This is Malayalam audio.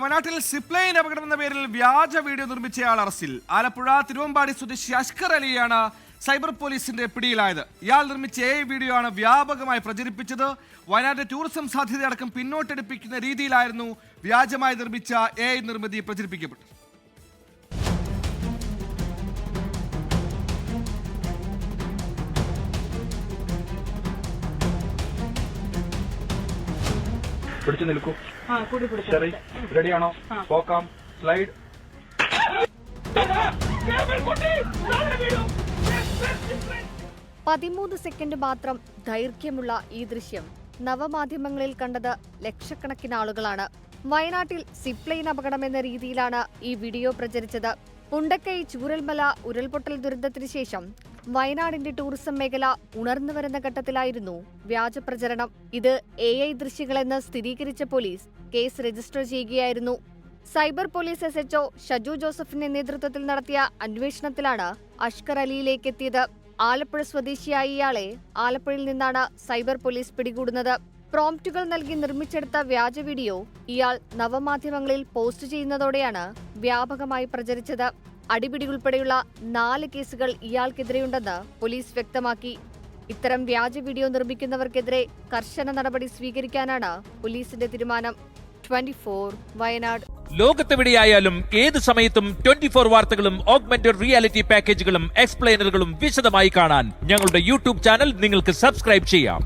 വയനാട്ടിൽ സിപ്ലൈൻ അപകടം എന്ന പേരിൽ വ്യാജ വീഡിയോ നിർമ്മിച്ചയാൾ അറസ്റ്റിൽ. ആലപ്പുഴ തിരുവമ്പാടി സ്വദേശി അഷ്കർ അലിയാണ് സൈബർ പോലീസിന്റെ പിടിയിലായത്. ഇയാൾ നിർമ്മിച്ച എ വീഡിയോ ആണ് വ്യാപകമായി പ്രചരിപ്പിച്ചത്. വയനാട്ടിലെ ടൂറിസം സാധ്യതയടക്കം പിന്നോട്ടടിപ്പിക്കുന്ന രീതിയിലായിരുന്നു വ്യാജമായി നിർമ്മിച്ച എ നിർമ്മിതി പ്രചരിപ്പിക്കപ്പെട്ടത്. പിടിച്ചു നിൽക്കൂ. ആ കൂടി പിടിച്ചു ശരി റെഡിയാണോ? പോക്കാം. സ്ലൈഡ് പതിമൂന്ന് സെക്കൻഡ് മാത്രം ദൈർഘ്യമുള്ള ഈ ദൃശ്യം നവമാധ്യമങ്ങളിൽ കണ്ടത് ലക്ഷക്കണക്കിന് ആളുകളാണ്. വയനാട്ടിൽ സിപ്ലൈൻ അപകടം എന്ന രീതിയിലാണ് ഈ വീഡിയോ പ്രചരിച്ചത്. ഉണ്ടക്കൈ ചൂരൽമല ഉരുൾപൊട്ടൽ ദുരന്തത്തിന് ശേഷം വയനാടിന്റെ ടൂറിസം മേഖല ഉണർന്നു വരുന്ന ഘട്ടത്തിലായിരുന്നു വ്യാജ പ്രചരണം. ഇത് എ ഐ ദൃശ്യങ്ങളെന്ന് സ്ഥിരീകരിച്ച പോലീസ് കേസ് രജിസ്റ്റർ ചെയ്യുകയായിരുന്നു. Cyber police S HO Shaju ജോസഫിന്റെ നേതൃത്വത്തിൽ നടത്തിയ അന്വേഷണത്തിലാണ് അഷ്കർ അലിയിലേക്ക് എത്തിയത്. ആലപ്പുഴ സ്വദേശിയായ ഇയാളെ ആലപ്പുഴയിൽ നിന്നാണ് സൈബർ പോലീസ് പിടികൂടുന്നത്. പ്രോംപ്റ്റുകൾ നൽകി നിർമ്മിച്ചെടുത്ത വ്യാജ വീഡിയോ ഇയാൾ നവമാധ്യമങ്ങളിൽ പോസ്റ്റ് ചെയ്യുന്നതോടെയാണ് വ്യാപകമായി പ്രചരിച്ചത്. അടിപിടി ഉൾപ്പെടെയുള്ള നാല് കേസുകൾ ഇയാൾക്കെതിരെയുണ്ടെന്ന് പോലീസ് വ്യക്തമാക്കി. ഇത്തരം വ്യാജ വീഡിയോ നിർമ്മിക്കുന്നവർക്കെതിരെ കർശന നടപടി സ്വീകരിക്കാനാണ് പോലീസിന്റെ തീരുമാനം. ട്വന്റി വയനാട്. ലോകത്തെവിടെയായാലും ഏത് സമയത്തും ട്വന്റി ഫോർ വാർത്തകളും ഓഗ്മെന്റഡ് റിയാലിറ്റി പാക്കേജുകളും എക്സ്പ്ലെയിനറുകളും വിശദമായി കാണാൻ ഞങ്ങളുടെ യൂട്യൂബ് ചാനൽ നിങ്ങൾക്ക് സബ്സ്ക്രൈബ് ചെയ്യാം.